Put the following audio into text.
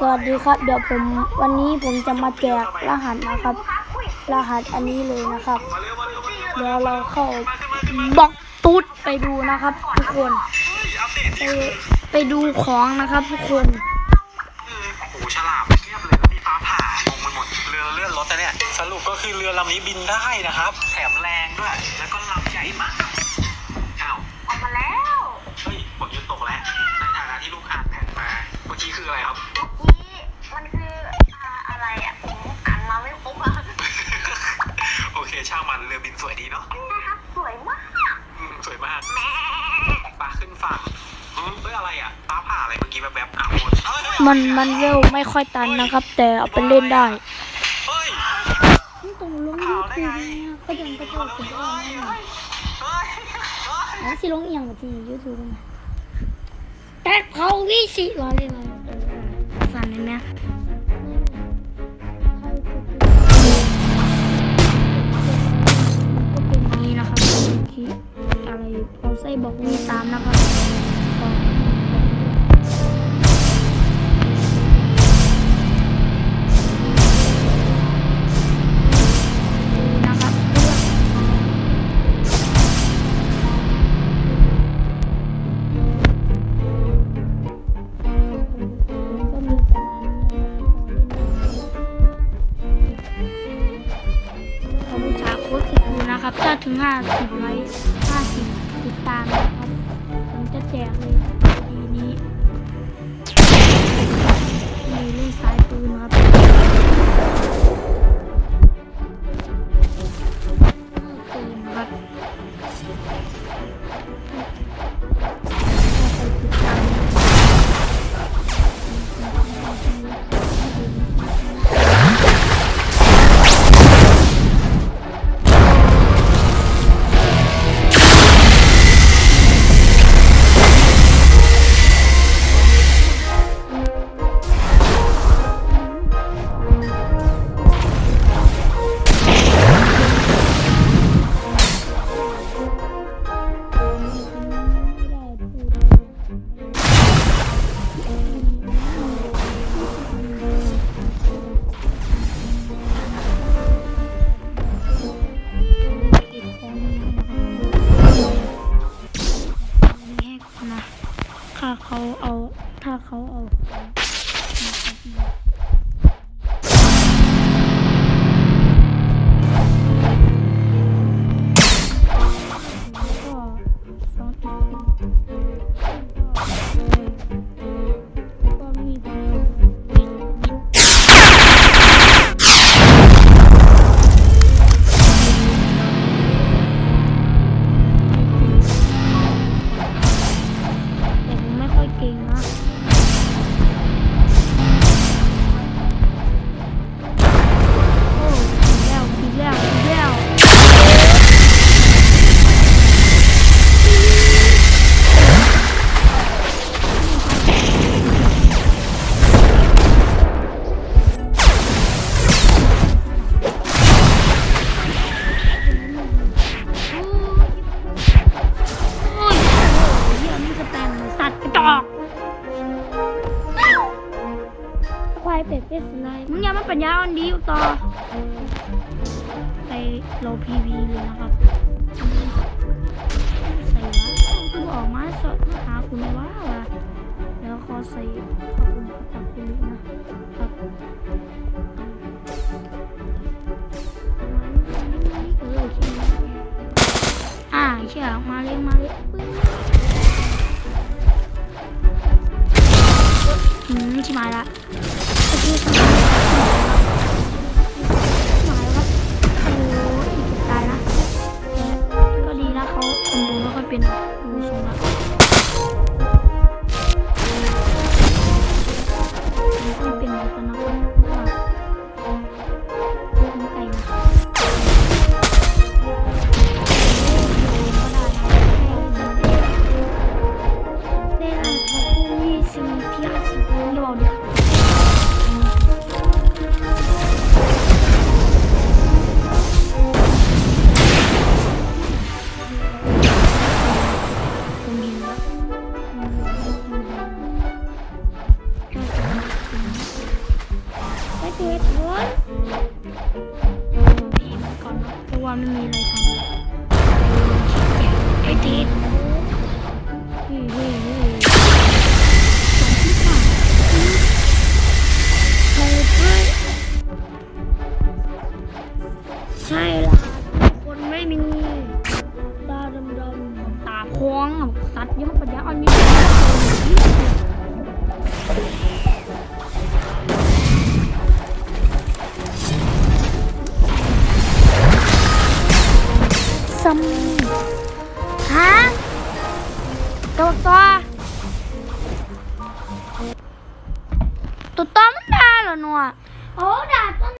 สวัสดีครับ เดี๋ยวผมวันนี้ผมจะมาแจกรหัสนะครับ รหัสอันนี้เลยนะครับ เดี๋ยวเราเข้าบล็อกตุ๊ดไปดูนะครับ ทุกคนไปไปดูของนะครับ ทุกคนโอ้ฉลามเทียบเลยมีฟ้าผ่างงไปหมดเรือเลื่อนรถนะเนี่ยสรุปก็คือเรือลำนี้บินได้นะครับ แถมแรงด้วย แล้วก็ลำใหญ่มากอ้าวออกมาแล้ว ฮ้ยฝนหยุดตกแล้วในฐานะที่ลูกอ่านแผนมาเมื่อกี้คืออะไรครับเมื่อกี้มันคืออ่าอะไรอะผมอ่านมาไม่ครบอะโอเคช่างมันเรือบินสวยดีเนาะนะครับ สวยมากอืมสวยมากปลาขึ้นฝั่งอืมเฮ้ยอะไรอะฟ้าผ่าอะไรเมื่อกี้แบบแบบๆอ้าวหมดเอ้ยเฮ้ยมันมันเร็วไม่ค่อยตันนะครับ แต่เอาไปเล่นได้เฮ้ย ตรงลงข่าวได้ไง ก็ยังก็เฮ้จะยสุดยอเฮ้ดยเฮ้ยเฮ้ย ငါစီလုံးအရင်မကြည့် YouTube မှာတက်ခေါင်းကြီးစီသွားလိမ့်မယ်ဆန်နေမြ ถึงห้าสิบไลค์ห้าสิบติดตามนะครับผมจะแจกเลยปีนี้มีเล่นสายปืนครับ ถ้าเขาเอาก็ ญญาอ่อนดีอยู่ต่อ ไปโลพีวีเลยนะครับ ใส่วะคือออกมาสดหาคุณว่าว่ะแล้วขอใส่ขอบคุณกับคุณลินะครับเออโอเคอ่าเชื่อมาเลยมาเลยปึ้งอืมชิมาละโอเค ว่าไม่มีอะไรทำไอ้ทีเฮ้ยเฮ้ยเฮ้ยสองที่สามใช่ ฮะตัวตัวตัวตัวมันได้เหรอหนูอะโอ้ด่าต้น